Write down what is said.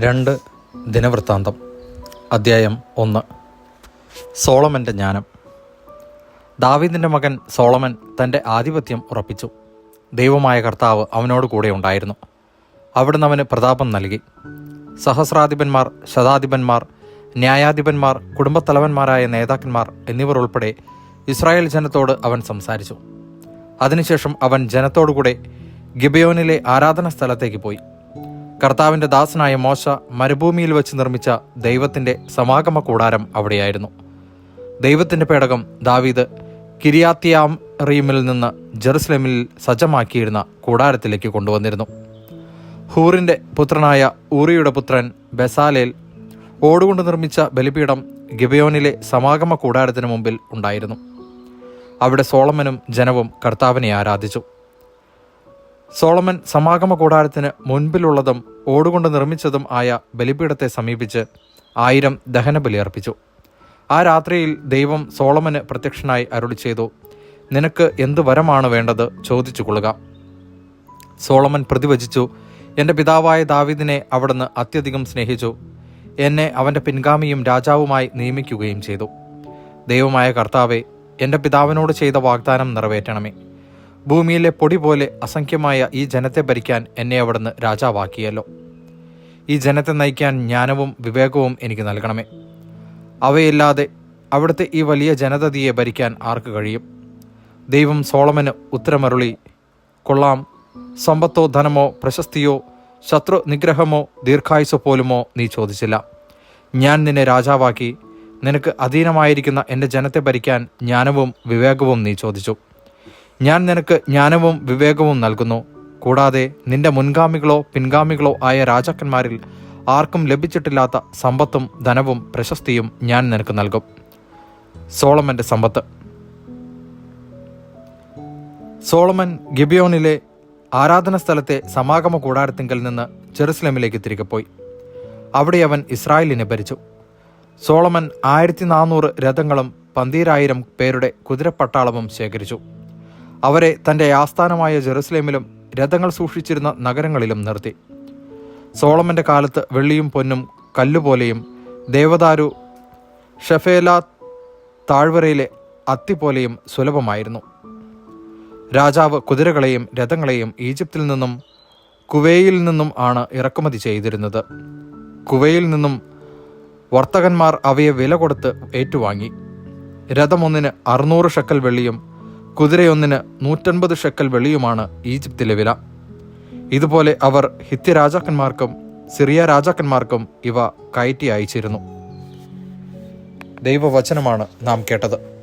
രണ്ട് ദിനവൃത്താന്തം. അദ്ധ്യായം ഒന്ന്. സോളമന്റെ ജ്ഞാനം. ദാവീദിന്റെ മകൻ സോളമൻ തന്റെ ആധിപത്യം ഉറപ്പിച്ചു. ദൈവമായ കർത്താവ് അവനോട് കൂടെ ഉണ്ടായിരുന്നു. അവിടുന്ന് അവന് പ്രതാപം നൽകി. സഹസ്രാധിപന്മാർ ശതാധിപന്മാർ ന്യായാധിപന്മാർ കുടുംബത്തലവന്മാരായ നേതാക്കന്മാർ എന്നിവർ ഉൾപ്പെടെ ഇസ്രായേൽ ജനത്തോട് അവൻ സംസാരിച്ചു. അതിനുശേഷം അവൻ ജനത്തോടുകൂടെ ഗിബയോനിലെ ആരാധന സ്ഥലത്തേക്ക് പോയി. കർത്താവിന്റെ ദാസനായ മോശ മരുഭൂമിയിൽ വെച്ച് നിർമ്മിച്ച ദൈവത്തിന്റെ സമാഗമ കൂടാരം അവിടെയായിരുന്നു. ദൈവത്തിന്റെ പേടകം ദാവീദ് കിരിയാത്തിയാം റീമിൽ നിന്ന് ജെറുസലേമിൽ സജ്ജമാക്കിയിരുന്ന കൂടാരത്തിലേക്ക് കൊണ്ടുവന്നിരുന്നു. ഹൂറിന്റെ പുത്രനായ ഊറിയുടെ പുത്രൻ ബെസാലേൽ ഓടുകൊണ്ട് നിർമ്മിച്ച ബലിപീഠം ഗിബയോനിലെ സമാഗമ കൂടാരത്തിന് മുമ്പിൽ ഉണ്ടായിരുന്നു. അവിടെ സോളമനും ജനവും കർത്താവിനെ ആരാധിച്ചു. സോളമൻ സമാഗമ കൂടാരത്തിന് മുൻപിലുള്ളതും ഓടുകൊണ്ട് നിർമ്മിച്ചതും ആയ ബലിപീഠത്തെ സമീപിച്ച് ആയിരം ദഹനബലി അർപ്പിച്ചു. ആ രാത്രിയിൽ ദൈവം സോളമന് പ്രത്യക്ഷനായി അരുളി ചെയ്തു നിനക്ക് എന്ത് വരമാണ് വേണ്ടത് ചോദിച്ചു കൊള്ളുക സോളമൻ പ്രതിവചിച്ചു എന്റെ പിതാവായ ദാവിദിനെ അവിടുന്ന് അത്യധികം സ്നേഹിച്ചു. എന്നെ അവന്റെ പിൻഗാമിയും രാജാവുമായി നിയമിക്കുകയും ചെയ്തു. ദൈവമായ കർത്താവെ എന്റെ പിതാവിനോട് ചെയ്ത വാഗ്ദാനം നിറവേറ്റണമേ. ഭൂമിയിലെ പൊടി പോലെ അസംഖ്യമായ ഈ ജനത്തെ ഭരിക്കാൻ എന്നെ അവിടുന്ന് രാജാവാക്കിയല്ലോ. ഈ ജനത്തെ നയിക്കാൻ ജ്ഞാനവും വിവേകവും എനിക്ക് നൽകണമേ. അവയില്ലാതെ അവിടുത്തെ ഈ വലിയ ജനതതിയെ ഭരിക്കാൻ ആർക്ക് കഴിയും? ദൈവം സോളമന് ഉത്തരമരുളി. കൊള്ളാം. സമ്പത്തോ ധനമോ പ്രശസ്തിയോ ശത്രു നിഗ്രഹമോ ദീർഘായുസ് പോലുമോ നീ ചോദിച്ചില്ല. ഞാൻ നിന്നെ രാജാവാക്കി. നിനക്ക് അധീനമായിരിക്കുന്ന എന്റെ ജനത്തെ ഭരിക്കാൻ ജ്ഞാനവും വിവേകവും നീ ചോദിച്ചു. ഞാൻ നിനക്ക് ജ്ഞാനവും വിവേകവും നൽകുന്നു. കൂടാതെ നിന്റെ മുൻഗാമികളോ പിൻഗാമികളോ ആയ രാജാക്കന്മാരിൽ ആർക്കും ലഭിച്ചിട്ടില്ലാത്ത സമ്പത്തും ധനവും പ്രശസ്തിയും ഞാൻ നിനക്ക് നൽകും. സോളമന്റെ സമ്പത്ത്. സോളമൻ ഗിബിയോണിലെ ആരാധന സ്ഥലത്തെ സമാഗമ കൂടാരത്തിങ്കൽ നിന്ന് ജെറുസലേമിലേക്ക് തിരികെ പോയി. അവിടെ അവൻ ഇസ്രായേലിനെ ഭരിച്ചു. സോളമൻ ആയിരത്തി നാനൂറ് രഥങ്ങളും പന്തീരായിരം പേരുടെ കുതിരപ്പട്ടാളവും ശേഖരിച്ചു. അവരെ തന്റെ ആസ്ഥാനമായ ജെറുസലേമിലും രഥങ്ങൾ സൂക്ഷിച്ചിരുന്ന നഗരങ്ങളിലും നിർത്തി. സോളമന്റെ കാലത്ത് വെള്ളിയും പൊന്നും കല്ലുപോലെയും ദേവദാരു ഷഫേല താഴ്വരയിലെ അത്തി പോലെയും സുലഭമായിരുന്നു. രാജാവ് കുതിരകളെയും രഥങ്ങളെയും ഈജിപ്തിൽ നിന്നും കുവയിൽ നിന്നും ആണ് ഇറക്കുമതി ചെയ്തിരുന്നത്. കുവയിൽ നിന്നും വർത്തകന്മാർ അവയെ വില കൊടുത്ത് ഏറ്റുവാങ്ങി. രഥമൊന്നിന് അറുന്നൂറ് ഷക്കൽ വെള്ളിയും കുതിരയൊന്നിന് നൂറ്റൻപത് ഷെക്കൽ വെള്ളിയുമാണ് ഈജിപ്തിലെ വില. ഇതുപോലെ അവർ ഹിത്യ രാജാക്കന്മാർക്കും സിറിയ രാജാക്കന്മാർക്കും ഇവ കയറ്റി അയച്ചിരുന്നു. ദൈവവചനമാണ് നാം കേട്ടത്.